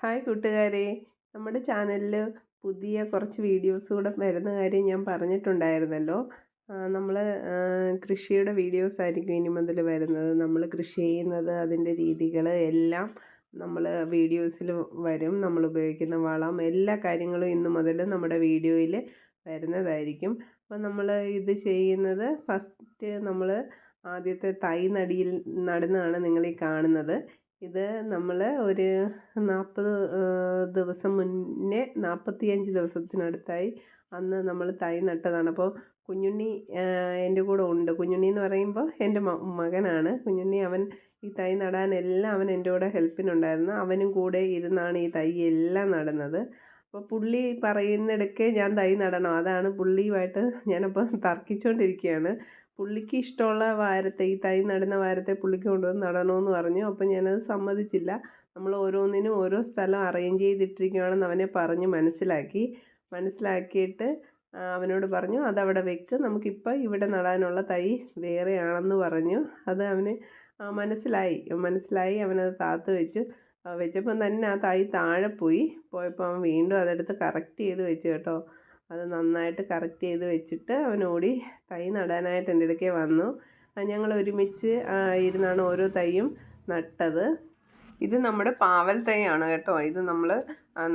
Hi കൂട്ടുകാരെ. നമ്മുടെ ചാനലിൽ പുതിയ കുറച്ച് വീഡിയോസ് കൂടെ വരുന്ന കാര്യം ഞാൻ പറഞ്ഞിട്ടുണ്ടായിരുന്നല്ലോ. നമ്മൾ കൃഷിയുടെ വീഡിയോസ് ആയിരിക്കും ഇനി മുതൽ വരുന്നത്. നമ്മൾ കൃഷി ചെയ്യുന്നത് അതിന്റെ രീതികൾ എല്ലാം നമ്മൾ വീഡിയോസിൽ വരും. നമ്മൾ ഉപയോഗിക്കുന്ന വളം എല്ലാ കാര്യങ്ങളും ഇന്നു മുതൽ നമ്മുടെ വീഡിയോയിൽ വരുന്നതായിരിക്കും. അപ്പം നമ്മൾ ഇത് ചെയ്യുന്നത് ഫസ്റ്റ് നമ്മൾ ആദ്യത്തെ തൈ നടിയിൽ നടുന്നതാണ് നിങ്ങളീ കാണുന്നത്. ഇത് നമ്മൾ ഒരു നാൽപ്പത് ദിവസം മുന്നേ നാൽപ്പത്തിയഞ്ച് ദിവസത്തിനടുത്തായി അന്ന് നമ്മൾ തൈ നട്ടതാണ്. അപ്പോൾ കുഞ്ഞുണ്ണി എന്റെ കൂടെ ഉണ്ട്. കുഞ്ഞുണ്ണി എന്ന് പറയുമ്പോൾ എന്റെ മകനാണ്. കുഞ്ഞുണ്ണി അവൻ ഈ തൈ നടാനെല്ലാം അവൻ എന്റെ കൂടെ ഹെൽപ്പിനുണ്ടായിരുന്നു. അവനും കൂടെ ഇരുന്നാണ് ഈ തൈ എല്ലാം നടുന്നത്. അപ്പോൾ പുള്ളി പറയുന്നിടയ്ക്ക് ഞാൻ തൈ നടണം. അതാണ് പുള്ളിയുമായിട്ട് ഞാനപ്പോൾ തർക്കിച്ചുകൊണ്ടിരിക്കുകയാണ് പുള്ളിക്ക് ഇഷ്ടമുള്ള വാരത്തെ ഈ തൈ നടുന്ന വാരത്തെ പുള്ളിക്ക് കൊണ്ടുവന്ന് നടണമെന്ന് പറഞ്ഞു. അപ്പം ഞാനത് സമ്മതിച്ചില്ല. നമ്മൾ ഓരോന്നിനും ഓരോ സ്ഥലം അറേഞ്ച് ചെയ്തിട്ടിരിക്കുകയാണെന്ന് അവനെ പറഞ്ഞ് മനസ്സിലാക്കി. മനസ്സിലാക്കിയിട്ട് അവനോട് പറഞ്ഞു അതവിടെ വെക്ക്. നമുക്കിപ്പോൾ ഇവിടെ നടാനുള്ള തൈ വേറെയാണെന്ന് പറഞ്ഞു. അത് അവന് മനസ്സിലായി. മനസ്സിലായി അവനത് താത്ത് വെച്ചു. വെച്ചപ്പം തന്നെ ആ തൈ താഴെ പോയി. പോയപ്പോൾ അവൻ വീണ്ടും അതെടുത്ത് കറക്റ്റ് ചെയ്ത് വെച്ചു കേട്ടോ. അത് നന്നായിട്ട് കറക്റ്റ് ചെയ്ത് വെച്ചിട്ട് അവൻ ഓടി തൈ നടാനായിട്ട് എന്റെ അടുക്കേ വന്നു. ഞങ്ങൾ ഒരുമിച്ച് ഇരുന്നാണ് ഓരോ തൈയും നട്ടത്. ഇത് നമ്മുടെ പാവൽ തൈയാണ് കേട്ടോ. ഇത് നമ്മൾ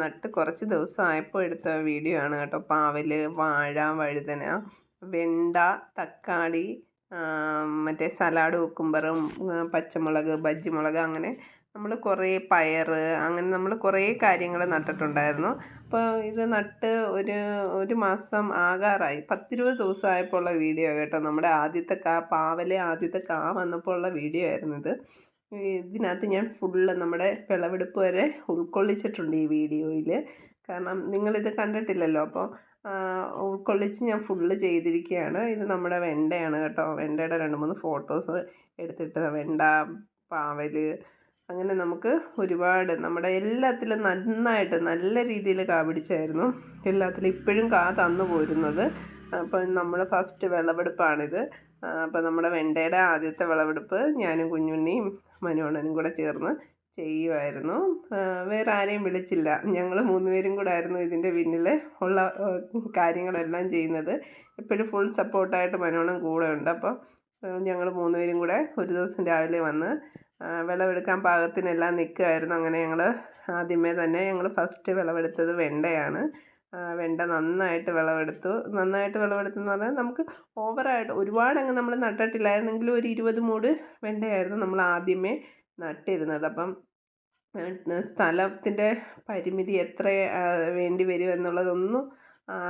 നട്ട് കുറച്ച് ദിവസം ആയപ്പോൾ എടുത്ത വീഡിയോ ആണ് കേട്ടോ. പാവൽ വാഴ വഴുതന വെണ്ട തക്കാളി മറ്റേ സലാഡ് കുക്കുംബറും പച്ചമുളക് ബജ്ജിമുളക് അങ്ങനെ നമ്മൾ കുറേ പയർ അങ്ങനെ നമ്മൾ കുറേ കാര്യങ്ങൾ നട്ടിട്ടുണ്ടായിരുന്നു. അപ്പോൾ ഇത് നട്ട് ഒരു ഒരു മാസം ആകാറായി. പത്തിരുപത് ദിവസമായപ്പോൾ ഉള്ള വീഡിയോ കേട്ടോ. നമ്മുടെ ആദ്യത്തെ കാ പാവലെ ആദ്യത്തെ കാ വന്നപ്പോൾ ഉള്ള വീഡിയോ ആയിരുന്നു ഇത്. ഇതിനകത്ത് ഞാൻ ഫുള്ള് നമ്മുടെ വിളവെടുപ്പ് വരെ ഉൾക്കൊള്ളിച്ചിട്ടുണ്ട് ഈ വീഡിയോയിൽ കാരണം നിങ്ങളിത് കണ്ടിട്ടില്ലല്ലോ. അപ്പോൾ ഉൾക്കൊള്ളിച്ച് ഞാൻ ഫുള്ള് ചെയ്തിരിക്കുകയാണ്. ഇത് നമ്മുടെ വെണ്ടയാണ് കേട്ടോ. വെണ്ടയുടെ രണ്ട് മൂന്ന് ഫോട്ടോസ് എടുത്തിട്ട് വെണ്ട പാവൽ അങ്ങനെ നമുക്ക് ഒരുപാട് നമ്മുടെ എല്ലാത്തിലും നന്നായിട്ട് നല്ല രീതിയിൽ കാ പിടിച്ചായിരുന്നു. എല്ലാത്തിലും ഇപ്പോഴും കാ തന്നു പോരുന്നത്. അപ്പം നമ്മൾ ഫസ്റ്റ് വിളവെടുപ്പാണിത്. അപ്പം നമ്മുടെ വെണ്ടയുടെ ആദ്യത്തെ വിളവെടുപ്പ് ഞാനും കുഞ്ഞുണ്ണിയും മനുവണ്ണനും കൂടെ ചേർന്ന് ചെയ്യുമായിരുന്നു വേറെ ആരെയും വിളിച്ചില്ല. ഞങ്ങൾ മൂന്നുപേരും കൂടെ ആയിരുന്നു ഇതിന്റെ പിന്നിൽ ഉള്ള കാര്യങ്ങളെല്ലാം ചെയ്യുന്നത്. എപ്പോഴും ഫുൾ സപ്പോർട്ടായിട്ട് മനോണം കൂടെ ഉണ്ട്. അപ്പോൾ ഞങ്ങൾ മൂന്നുപേരും കൂടെ ഒരു ദിവസം രാവിലെ വന്ന് വിളവെടുക്കാൻ പാകത്തിനെല്ലാം നിൽക്കുമായിരുന്നു അങ്ങനെ ഞങ്ങൾ ആദ്യമേ തന്നെ ഞങ്ങൾ ഫസ്റ്റ് വിളവെടുത്തത് വെണ്ടയാണ്. വെണ്ട നന്നായിട്ട് വിളവെടുത്തു. നന്നായിട്ട് വിളവെടുത്തെന്ന് പറഞ്ഞാൽ നമുക്ക് ഓവറായിട്ട് ഒരുപാടങ്ങ് നമ്മൾ നട്ടിട്ടില്ലായിരുന്നെങ്കിലും ഒരു ഇരുപത് മൂട് വെണ്ടയായിരുന്നു നമ്മൾ ആദ്യമേ നട്ടിരുന്നത്. അപ്പം സ്ഥലത്തിന്റെ പരിമിതി എത്ര വേണ്ടി വരും എന്നുള്ളതൊന്നും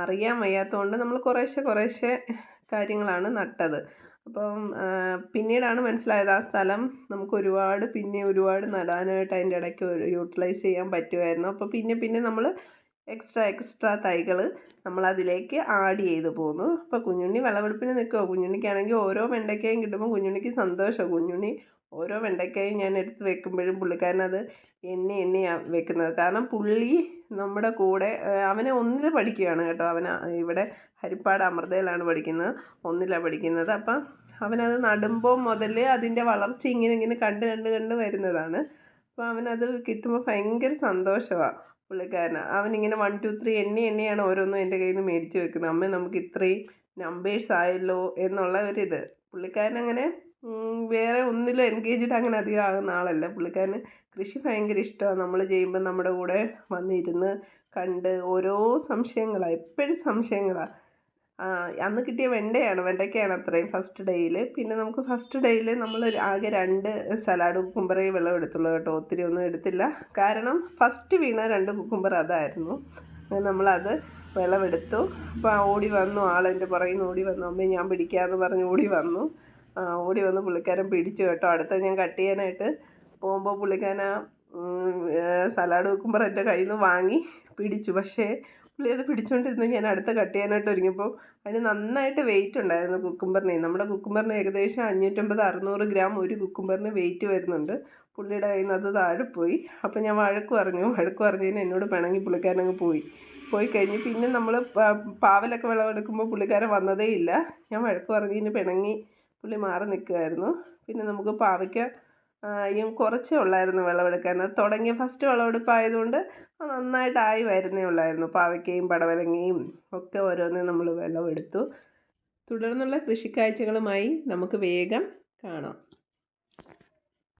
അറിയാൻ വയ്യാത്തതുകൊണ്ട് നമ്മൾ കുറേശ്ശെ കുറേശ്ശെ കാര്യങ്ങളാണ് നട്ടത്. അപ്പം പിന്നീടാണ് മനസ്സിലായത് ആ സ്ഥലം നമുക്ക് ഒരുപാട് പിന്നെ ഒരുപാട് നടാനായിട്ട് അതിന്റെ ഇടയ്ക്ക് യൂട്ടിലൈസ് ചെയ്യാൻ പറ്റുമായിരുന്നു. അപ്പോൾ പിന്നെ പിന്നെ നമ്മൾ എക്സ്ട്രാ എക്സ്ട്രാ തൈകൾ നമ്മൾ അതിലേക്ക് ആഡ് ചെയ്ത് പോന്നു. അപ്പോൾ കുഞ്ഞുണ്ണി വിളവെടുപ്പിന് നിൽക്കുമോ കുഞ്ഞുണ്ണിക്കാണെങ്കിൽ ഓരോ വെണ്ടയ്ക്കയും കിട്ടുമ്പോൾ കുഞ്ഞുണ്ണിക്ക് സന്തോഷമാണ് കുഞ്ഞുണ്ണി ഓരോ വെണ്ടയ്ക്കയും ഞാൻ എടുത്ത് വെക്കുമ്പോഴും പുള്ളിക്കാരനത് എണ്ണി എണ്ണിയാണ് വെക്കുന്നത്. കാരണം പുള്ളി നമ്മുടെ കൂടെ അവനെ ഒന്നിൽ പഠിക്കുകയാണ് കേട്ടോ. അവൻ ഇവിടെ ഹരിപ്പാട് അമൃതയിലാണ് പഠിക്കുന്നത്. ഒന്നിലാണ് പഠിക്കുന്നത്. അപ്പം അവനത് നടുമ്പോൾ മുതൽ അതിന്റെ വളർച്ച ഇങ്ങനെ ഇങ്ങനെ കണ്ട് കണ്ട് കണ്ട് വരുന്നതാണ്. അപ്പോൾ അവനത് കിട്ടുമ്പോൾ ഭയങ്കര സന്തോഷമാണ് പുള്ളിക്കാരന്. അവനിങ്ങനെ വൺ ടു ത്രീ എണ്ണി എണ്ണിയാണ് ഓരോന്നും എന്റെ കയ്യിൽ നിന്ന് മേടിച്ച് വെക്കുന്നത്. അമ്മ നമുക്ക് ഇത്രയും നമ്പേഴ്സ് ആയല്ലോ എന്നുള്ള ഒരിത്. പുള്ളിക്കാരനങ്ങനെ വേറെ ഒന്നിലും എൻഗേജ്ഡ് അങ്ങനെ അധികം ആകുന്ന ആളല്ല. പുള്ളിക്കാരന് കൃഷി ഭയങ്കര ഇഷ്ടമാണ്. നമ്മൾ ചെയ്യുമ്പോൾ നമ്മുടെ കൂടെ വന്നിരുന്ന് കണ്ട് ഓരോ സംശയങ്ങളാണ് എപ്പോഴും സംശയങ്ങളാണ് അന്ന് കിട്ടിയ വെണ്ടയാണ്. വെണ്ടയ്ക്കാണ് അത്രയും ഫസ്റ്റ് ഡേയിൽ പിന്നെ നമുക്ക് ഫസ്റ്റ് ഡേയിൽ നമ്മൾ ആകെ രണ്ട് സലാഡ് കുക്കുംബറേ വെള്ളം എടുത്തുള്ളൂ കേട്ടോ. ഒത്തിരി ഒന്നും എടുത്തില്ല. കാരണം ഫസ്റ്റ് വീണ രണ്ട് കുക്കുംബർ അതായിരുന്നു. നമ്മളത് വിളവെടുത്തു അപ്പോൾ ഓടി വന്നു. ആളെന്റെ പുറകിൽ നിന്ന് ഓടി വന്നു. അമ്മേ ഞാൻ പിടിക്കാമെന്ന് പറഞ്ഞ് ഓടി വന്നു. ഓടി വന്ന് പുള്ളിക്കാരൻ പിടിച്ചു കേട്ടോ. അടുത്ത ഞാൻ കട്ട് ചെയ്യാനായിട്ട് പോകുമ്പോൾ പുള്ളിക്കാരൻ സലാഡ് വെക്കുമ്പോൾ എന്റെ കയ്യിൽ നിന്ന് വാങ്ങി പിടിച്ചു. പക്ഷേ പുള്ളി അത് പിടിച്ചുകൊണ്ടിരുന്ന് ഞാൻ അടുത്ത കട്ട് ചെയ്യാനായിട്ട് ഒരുങ്ങിയപ്പോൾ അതിന് നന്നായിട്ട് വെയിറ്റ് ഉണ്ടായിരുന്നു കുക്കുംബറിന് നമ്മുടെ കുക്കുംബറിന് ഏകദേശം അഞ്ഞൂറ്റമ്പത് അറുന്നൂറ് ഗ്രാം ഒരു കുക്കുംബറിന് വെയിറ്റ് വരുന്നുണ്ട്. പുള്ളിയുടെ കയ്യിൽ നിന്ന് അത് താഴെ പോയി. അപ്പോൾ ഞാൻ വഴക്ക് പറഞ്ഞു. വഴക്ക് പറഞ്ഞതിന് എന്നോട് പിണങ്ങി പുള്ളിക്കാരനങ്ങ് പോയി. പോയി കഴിഞ്ഞ് പിന്നെ നമ്മൾ പാവലൊക്കെ വിളവെടുക്കുമ്പോൾ പുള്ളിക്കാരൻ വന്നതേ ഇല്ല ഞാൻ വഴക്ക് പറഞ്ഞതിന് പിണങ്ങി പുള്ളി മാറി നിൽക്കുമായിരുന്നു പിന്നെ നമുക്ക് പാവയ്ക്ക യും കുറച്ചേ ഉള്ളായിരുന്നു വിളവെടുക്കാൻ. അത് തുടങ്ങിയ ഫസ്റ്റ് വിളവെടുപ്പായതുകൊണ്ട് നന്നായിട്ടായി വരുന്നേ ഉള്ളായിരുന്നു. പാവയ്ക്കയും പടവലങ്ങയും ഒക്കെ ഓരോന്ന് നമ്മൾ വിളവെടുത്തു. തുടർന്നുള്ള കൃഷിക്കാഴ്ചകളുമായി നമുക്ക് വേഗം കാണാം.